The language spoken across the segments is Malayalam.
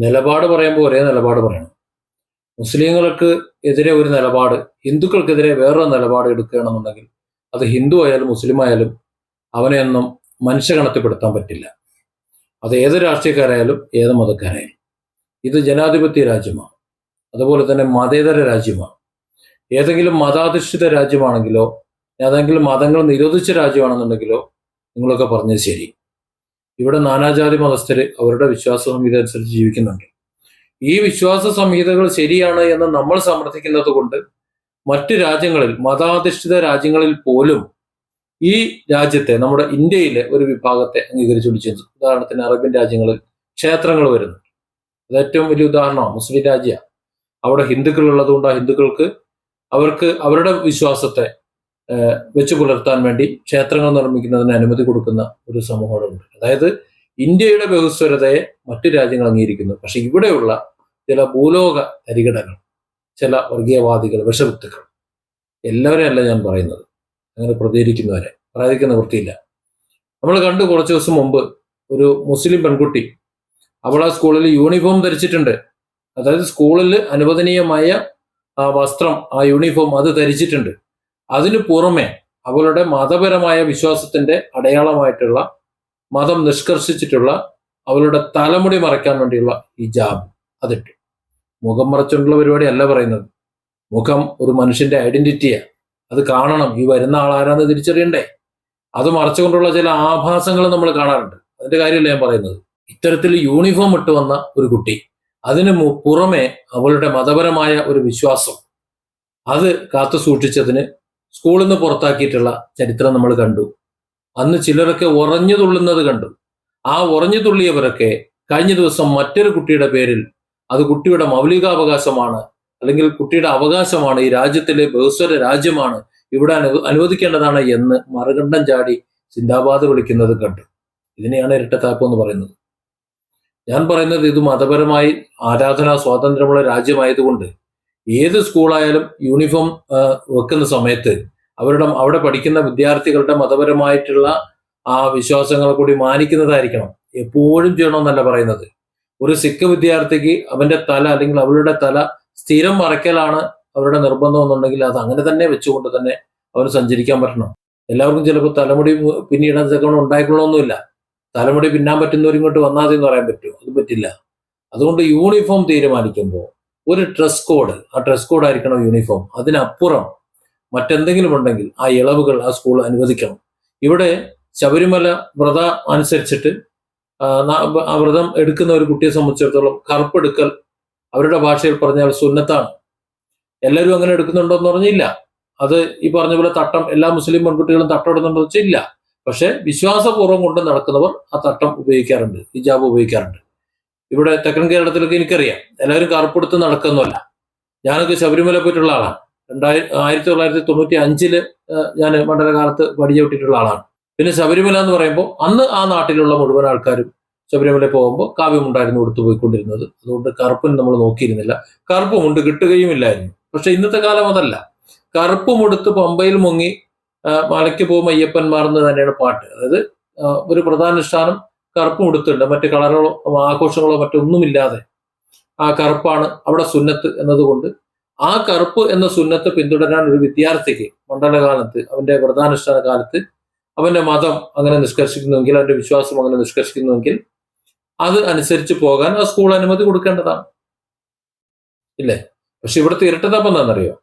നിലപാട് പറയുമ്പോൾ ഒരേ നിലപാട് പറയണം. മുസ്ലിങ്ങൾക്ക് എതിരെ ഒരു നിലപാട് ഹിന്ദുക്കൾക്കെതിരെ വേറൊരു നിലപാട് എടുക്കുകയാണെന്നുണ്ടെങ്കിൽ അത് ഹിന്ദു ആയാലും മുസ്ലിം ആയാലും അവനെയൊന്നും മനുഷ്യഗണത്തിൽപ്പെടുത്താൻ പറ്റില്ല. അത് ഏത് രാഷ്ട്രീയക്കാരായാലും ഏത് മതക്കാരായാലും. ഇത് ജനാധിപത്യ രാജ്യമാണ്. അതുപോലെ തന്നെ മതേതര രാജ്യമാണ്. ഏതെങ്കിലും മതാധിഷ്ഠിത രാജ്യമാണെങ്കിലോ ഏതെങ്കിലും മതങ്ങൾ നിരോധിച്ച രാജ്യമാണെന്നുണ്ടെങ്കിലോ നിങ്ങളൊക്കെ പറഞ്ഞത് ശരി. ഇവിടെ നാനാജാതി മതസ്ഥർ അവരുടെ വിശ്വാസ സംഹിത അനുസരിച്ച് ജീവിക്കുന്നുണ്ട്. ഈ വിശ്വാസ സംഹിതകൾ ശരിയാണ് എന്ന് നമ്മൾ സമർത്ഥിക്കുന്നത് കൊണ്ട് മറ്റു രാജ്യങ്ങളിൽ മതാധിഷ്ഠിത രാജ്യങ്ങളിൽ പോലും ഈ രാജ്യത്തെ നമ്മുടെ ഇന്ത്യയിലെ ഒരു വിഭാഗത്തെ അംഗീകരിച്ചു ഉദാഹരണത്തിന് അറേബ്യൻ രാജ്യങ്ങളിൽ ക്ഷേത്രങ്ങൾ വരുന്നുണ്ട്. അത് ഏറ്റവും വലിയ ഉദാഹരണമാണ് മുസ്ലിം രാജ്യ അവിടെ ഹിന്ദുക്കൾ ഉള്ളതുകൊണ്ട് ആ ഹിന്ദുക്കൾക്ക് അവർക്ക് അവരുടെ വിശ്വാസത്തെ വെച്ചു പുലർത്താൻ വേണ്ടി ക്ഷേത്രങ്ങൾ നിർമ്മിക്കുന്നതിന് അനുമതി കൊടുക്കുന്ന ഒരു സമൂഹമുണ്ട്. അതായത് ഇന്ത്യയുടെ ബഹുസ്വരതയെ മറ്റു രാജ്യങ്ങൾ അംഗീകരിക്കുന്നു. പക്ഷെ ഇവിടെയുള്ള ചില ഭൂലോക തരികിടകൾ ചില വർഗീയവാദികൾ വിഷവിത്തുക്കൾ എല്ലാവരെയും അല്ല ഞാൻ പറയുന്നത്. അങ്ങനെ പ്രതികരിക്കുന്നവരെ പ്രാധിക്കുന്ന വൃത്തിയില്ല നമ്മൾ കണ്ടു കുറച്ച് ദിവസം മുമ്പ് ഒരു മുസ്ലിം പെൺകുട്ടി അവൾ ആ സ്കൂളിൽ യൂണിഫോം ധരിച്ചിട്ടുണ്ട്. അതായത് സ്കൂളിൽ അനുവദനീയമായ ആ വസ്ത്രം ആ യൂണിഫോം അത് ധരിച്ചിട്ടുണ്ട്. അതിനു പുറമെ അവളുടെ മതപരമായ വിശ്വാസത്തിന്റെ അടയാളമായിട്ടുള്ള മതം നിഷ്കർഷിച്ചിട്ടുള്ള അവളുടെ തലമുടി മറയ്ക്കാൻ വേണ്ടിയുള്ള ഹിജാബ് അതിട്ടു. മുഖം മറച്ചുകൊണ്ടുള്ള പരിപാടി അല്ല പറയുന്നത്. മുഖം ഒരു മനുഷ്യന്റെ ഐഡന്റിറ്റിയാണ് അത് കാണണം. ഈ വരുന്ന ആളാരാന്ന് തിരിച്ചറിയണ്ടേ? അത് മറച്ചുകൊണ്ടുള്ള ചില ആഭാസങ്ങൾ നമ്മൾ കാണാറുണ്ട്. അതിന്റെ കാര്യമല്ല ഞാൻ പറയുന്നത്. ഇത്തരത്തിൽ യൂണിഫോം ഇട്ട് വന്ന ഒരു കുട്ടി അതിന് പുറമെ അവളുടെ മതപരമായ ഒരു വിശ്വാസം അത് കാത്തു സൂക്ഷിച്ചതിന് സ്കൂളിൽ നിന്ന് പുറത്താക്കിയിട്ടുള്ള ചരിത്രം നമ്മൾ കണ്ടു. അന്ന് ചിലരൊക്കെ ഉറഞ്ഞു തുള്ളുന്നത് കണ്ടു. ആ ഉറഞ്ഞു തുള്ളിയവരൊക്കെ കഴിഞ്ഞ ദിവസം മറ്റൊരു കുട്ടിയുടെ പേരിൽ അത് കുട്ടിയുടെ മൗലികാവകാശമാണ് അല്ലെങ്കിൽ കുട്ടിയുടെ അവകാശമാണ് ഈ രാജ്യത്തിലെ ബഹുസ്വര രാജ്യമാണ് ഇവിടെ അനു അനുവദിക്കേണ്ടതാണ് എന്ന് മറുകണ്ഠം ചാടി സിന്ദാബാദ് വിളിക്കുന്നത് കണ്ടു. ഇതിനെയാണ് ഇരട്ടത്താപ്പ് എന്ന് പറയുന്നത്. ഞാൻ പറയുന്നത് ഇത് മതപരമായി ആരാധനാ സ്വാതന്ത്ര്യമുള്ള രാജ്യമായതുകൊണ്ട് ഏത് സ്കൂളായാലും യൂണിഫോം വെക്കുന്ന സമയത്ത് അവരുടെ അവിടെ പഠിക്കുന്ന വിദ്യാർത്ഥികളുടെ മതപരമായിട്ടുള്ള ആ വിശ്വാസങ്ങൾ കൂടി മാനിക്കുന്നതായിരിക്കണം. എപ്പോഴും ചെയ്യണമെന്നല്ല പറയുന്നത്. ഒരു സിഖ് വിദ്യാർത്ഥിക്ക് അവന്റെ തല അല്ലെങ്കിൽ അവരുടെ തല സ്ഥിരം മറയ്ക്കലാണ് അവരുടെ നിർബന്ധം എന്നുണ്ടെങ്കിൽ അത് അങ്ങനെ തന്നെ വെച്ചുകൊണ്ട് തന്നെ അവന് സഞ്ചരിക്കാൻ പറ്റണം. എല്ലാവർക്കും ചിലപ്പോൾ തലമുടി പിന്നീടൊക്കെ ഉണ്ടായിക്കൊള്ളൊന്നുമില്ല തലമുടി പിന്നാൻ പറ്റുന്നവരും ഇങ്ങോട്ട് വന്നാൽ എന്ന് പറയാൻ പറ്റുമോ അത് പറ്റില്ല. അതുകൊണ്ട് യൂണിഫോം തീരുമാനിക്കുമ്പോൾ ഒരു ഡ്രസ് കോഡ് ആ ഡ്രസ് കോഡ് ആയിരിക്കണം യൂണിഫോം അതിനപ്പുറം മറ്റെന്തെങ്കിലും ഉണ്ടെങ്കിൽ ആ ഇളവുകൾ ആ സ്കൂൾ അനുവദിക്കണം. ഇവിടെ ശബരിമല വ്രത അനുസരിച്ചിട്ട് ആ, വ്രതം എടുക്കുന്ന ഒരു കുട്ടിയെ സംബന്ധിച്ചിടത്തോളം കറുപ്പെടുക്കൽ അവരുടെ ഭാഷയിൽ പറഞ്ഞാൽ സുന്നത്താണ്. എല്ലാവരും അങ്ങനെ എടുക്കുന്നുണ്ടോ എന്ന് പറഞ്ഞില്ല. അത് ഈ പറഞ്ഞ പോലെ തട്ടം എല്ലാ മുസ്ലിം പെൺകുട്ടികളും തട്ടം ഇടുന്നുണ്ടോ വെച്ചാൽ ഇല്ല. പക്ഷെ വിശ്വാസപൂർവം കൊണ്ട് നടക്കുന്നവർ ആ തട്ടം ഉപയോഗിക്കാറുണ്ട് ഹിജാബ് ഉപയോഗിക്കാറുണ്ട്. ഇവിടെ തെക്കൻ കേരളത്തിലൊക്കെ എനിക്കറിയാം. എല്ലാവരും കറുപ്പെടുത്ത് നടക്കുന്നല്ല ഞാനൊക്കെ ശബരിമല പോയിട്ടുള്ള ആളാണ്. രണ്ടായിരത്തി ആയിരത്തി തൊള്ളായിരത്തി തൊണ്ണൂറ്റി അഞ്ചിൽ ഞാൻ മണ്ഡലകാലത്ത് പടിചവിട്ടിട്ടുള്ള ആളാണ്. പിന്നെ ശബരിമല എന്ന് പറയുമ്പോൾ അന്ന് ആ നാട്ടിലുള്ള മുഴുവൻ ആൾക്കാരും ശബരിമല പോകുമ്പോൾ കാവ്യമുണ്ടായിരുന്നു കൊടുത്തു പോയിക്കൊണ്ടിരുന്നത്. അതുകൊണ്ട് കറുപ്പിന് നമ്മൾ നോക്കിയിരുന്നില്ല. കറുപ്പുമുണ്ട് കിട്ടുകയും ഇല്ലായിരുന്നു. പക്ഷെ ഇന്നത്തെ കാലം അതല്ല. കറുപ്പുമെടുത്ത് പമ്പയിൽ മുങ്ങി മലയ്ക്ക് പോകും അയ്യപ്പന്മാർ എന്ന് തന്നെയാണ് പാട്ട്. അതായത് ഒരു പ്രധാനുഷ്ഠാനം കറുപ്പും ഉടുത്തുണ്ട് മറ്റ് കളറുകളോ ആഘോഷങ്ങളോ മറ്റൊന്നുമില്ലാതെ ആ കറുപ്പാണ് അവിടെ സുന്നത്ത് എന്നതുകൊണ്ട് ആ കറുപ്പ് എന്ന സുന്നത്ത് പിന്തുടരാൻ ഒരു വിദ്യാർത്ഥിക്ക് മണ്ഡലകാലത്ത് അവന്റെ വ്രതാനുഷ്ഠാന കാലത്ത് അവന്റെ മതം അങ്ങനെ നിഷ്കർഷിക്കുന്നുവെങ്കിൽ അവന്റെ വിശ്വാസം അങ്ങനെ നിഷ്കർഷിക്കുന്നുവെങ്കിൽ അത് അനുസരിച്ച് പോകാൻ ആ സ്കൂൾ അനുമതി കൊടുക്കേണ്ടതാണ്. ഇല്ലേ? പക്ഷെ ഇവിടുത്തെ എന്താണെന്നറിയോ?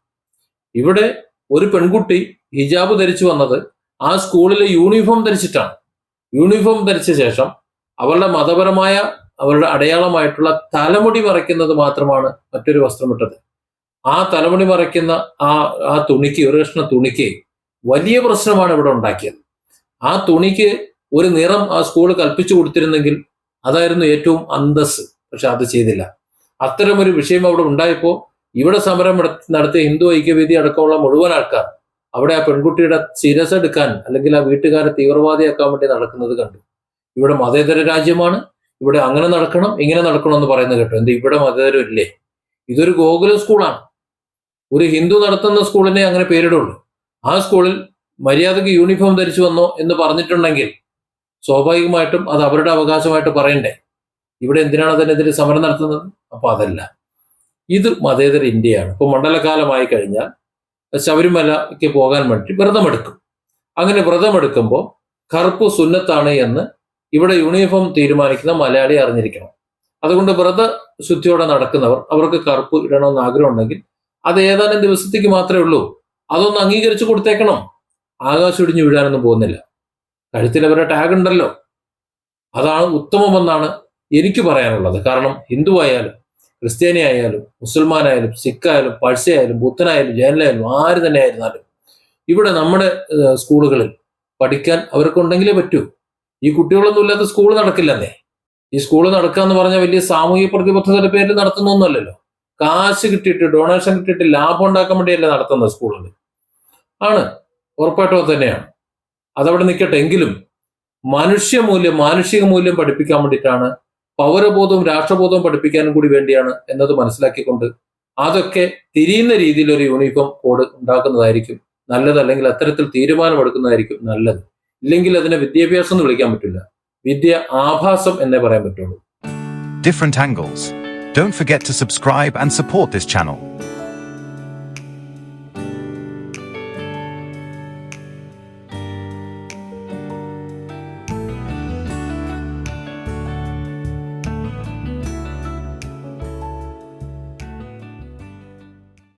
ഇവിടെ ഒരു പെൺകുട്ടി ഹിജാബ് ധരിച്ചു വന്നത് ആ സ്കൂളിലെ യൂണിഫോം ധരിച്ചിട്ടാണ്. യൂണിഫോം ധരിച്ച ശേഷം അവരുടെ മതപരമായ അവരുടെ അടയാളമായിട്ടുള്ള തലമുടി മറയ്ക്കുന്നത് മാത്രമാണ് മറ്റൊരു വസ്ത്രമിട്ടത്. ആ തലമുടി മറയ്ക്കുന്ന ആ ആ തുണിക്ക് ഒരു കഷ്ണ തുണിക്ക് വലിയ പ്രശ്നമാണ് ഇവിടെ ഉണ്ടാക്കിയത്. ആ തുണിക്ക് ഒരു നിറം ആ സ്കൂൾ കൽപ്പിച്ചു കൊടുത്തിരുന്നെങ്കിൽ അതായിരുന്നു ഏറ്റവും അന്തസ് പക്ഷെ അത് ചെയ്തില്ല. അത്തരമൊരു വിഷയം അവിടെ ഉണ്ടായപ്പോൾ ഇവിടെ സമരം നട- നടത്തിയ ഹിന്ദു ഐക്യവേദി അടക്കമുള്ള മുഴുവൻ ആൾക്കാർ അവിടെ ആ പെൺകുട്ടിയുടെ ശിരസ് എടുക്കാൻ അല്ലെങ്കിൽ ആ വീട്ടുകാരെ തീവ്രവാദിയാക്കാൻ വേണ്ടി നടക്കുന്നത് കണ്ടു. ഇവിടെ മതേതര രാജ്യമാണ്. ഇവിടെ അങ്ങനെ നടക്കണം ഇങ്ങനെ നടക്കണം എന്ന് പറയുന്നത് കേട്ടോ. എന്ത് ഇവിടെ മതേതരം ഇല്ലേ? ഇതൊരു ഗോകുല സ്കൂളാണ്. ഒരു ഹിന്ദു നടത്തുന്ന സ്കൂളിനെ അങ്ങനെ പേരിടുള്ളൂ. ആ സ്കൂളിൽ മര്യാദയ്ക്ക് യൂണിഫോം ധരിച്ചു വന്നോ എന്ന് പറഞ്ഞിട്ടുണ്ടെങ്കിൽ സ്വാഭാവികമായിട്ടും അത് അവരുടെ അവകാശമായിട്ട് പറയണ്ടേ? ഇവിടെ എന്തിനാണ് അതിനെതിരെ സമരം നടത്തുന്നത്? അപ്പൊ അതല്ല. ഇത് മതേതര ഇന്ത്യയാണ്. ഇപ്പൊ മണ്ഡലകാലമായി കഴിഞ്ഞാൽ ശബരിമലയ്ക്ക് പോകാൻ വേണ്ടി വ്രതമെടുക്കും. അങ്ങനെ വ്രതമെടുക്കുമ്പോൾ കറുപ്പ് സുന്നത്താണ് എന്ന് ഇവിടെ യൂണിഫോം തീരുമാനിക്കുന്ന മലയാളി അറിഞ്ഞിരിക്കണം. അതുകൊണ്ട് വ്രത ശുദ്ധിയോടെ നടക്കുന്നവർ അവർക്ക് കറുപ്പ് ഇടണമെന്ന് ആഗ്രഹമുണ്ടെങ്കിൽ അത് ഏതാനും ദിവസത്തേക്ക് മാത്രമേ ഉള്ളൂ. അതൊന്ന് അംഗീകരിച്ചു കൊടുത്തേക്കണം. ആകാശം ഇടിഞ്ഞു വീഴാനൊന്നും പോകുന്നില്ല. കഴുത്തിൽ അവരുടെ ടാഗ് ഉണ്ടല്ലോ. അതാണ് ഉത്തമമെന്നാണ് എനിക്ക് പറയാനുള്ളത്. കാരണം ഹിന്ദു ആയാലും ക്രിസ്ത്യാനി ആയാലും മുസൽമാനായാലും സിഖായാലും പഴ്സയായാലും ബുദ്ധനായാലും ജൈനായാലും ആര് തന്നെ ആയിരുന്നാലും ഇവിടെ നമ്മുടെ സ്കൂളുകളിൽ പഠിക്കാൻ അവർക്കുണ്ടെങ്കിലേ പറ്റൂ. ഈ കുട്ടികളൊന്നും ഇല്ലാത്ത സ്കൂൾ നടക്കില്ലെന്നേ. ഈ സ്കൂൾ നടക്കുക എന്ന് പറഞ്ഞാൽ വലിയ സാമൂഹിക പ്രതിബദ്ധതയുടെ പേരിൽ നടത്തുന്നൊന്നുമല്ലല്ലോ. കാശ് കിട്ടിയിട്ട് ഡൊണേഷൻ കിട്ടിയിട്ട് ലാഭം ഉണ്ടാക്കാൻ വേണ്ടിയല്ലേ നടത്തുന്ന സ്കൂളുകൾ ആണ്. ഉറപ്പായിട്ടും തന്നെയാണ്. അതവിടെ നിൽക്കട്ടെ എങ്കിലും മനുഷ്യ മൂല്യം മാനുഷിക മൂല്യം പഠിപ്പിക്കാൻ വേണ്ടിയിട്ടാണ് പൗരബോധവും രാഷ്ട്രബോധവും പഠിപ്പിക്കാനും കൂടി വേണ്ടിയാണ് എന്നത് മനസ്സിലാക്കിക്കൊണ്ട് അതൊക്കെ തിരിയുന്ന രീതിയിൽ ഒരു യൂണിഫോം കോഡ് ഉണ്ടാക്കുന്നതായിരിക്കും നല്ലത് അല്ലെങ്കിൽ അത്തരത്തിൽ തീരുമാനമെടുക്കുന്നതായിരിക്കും നല്ലത് ഇല്ലെങ്കിൽ അതിനെ വിദ്യാഭ്യാസം എന്ന് വിളിക്കാൻ പറ്റില്ല വിദ്യ ആഭാസം എന്നേ പറയാൻ പറ്റുള്ളൂ different angles. Don't forget to subscribe and support this channel.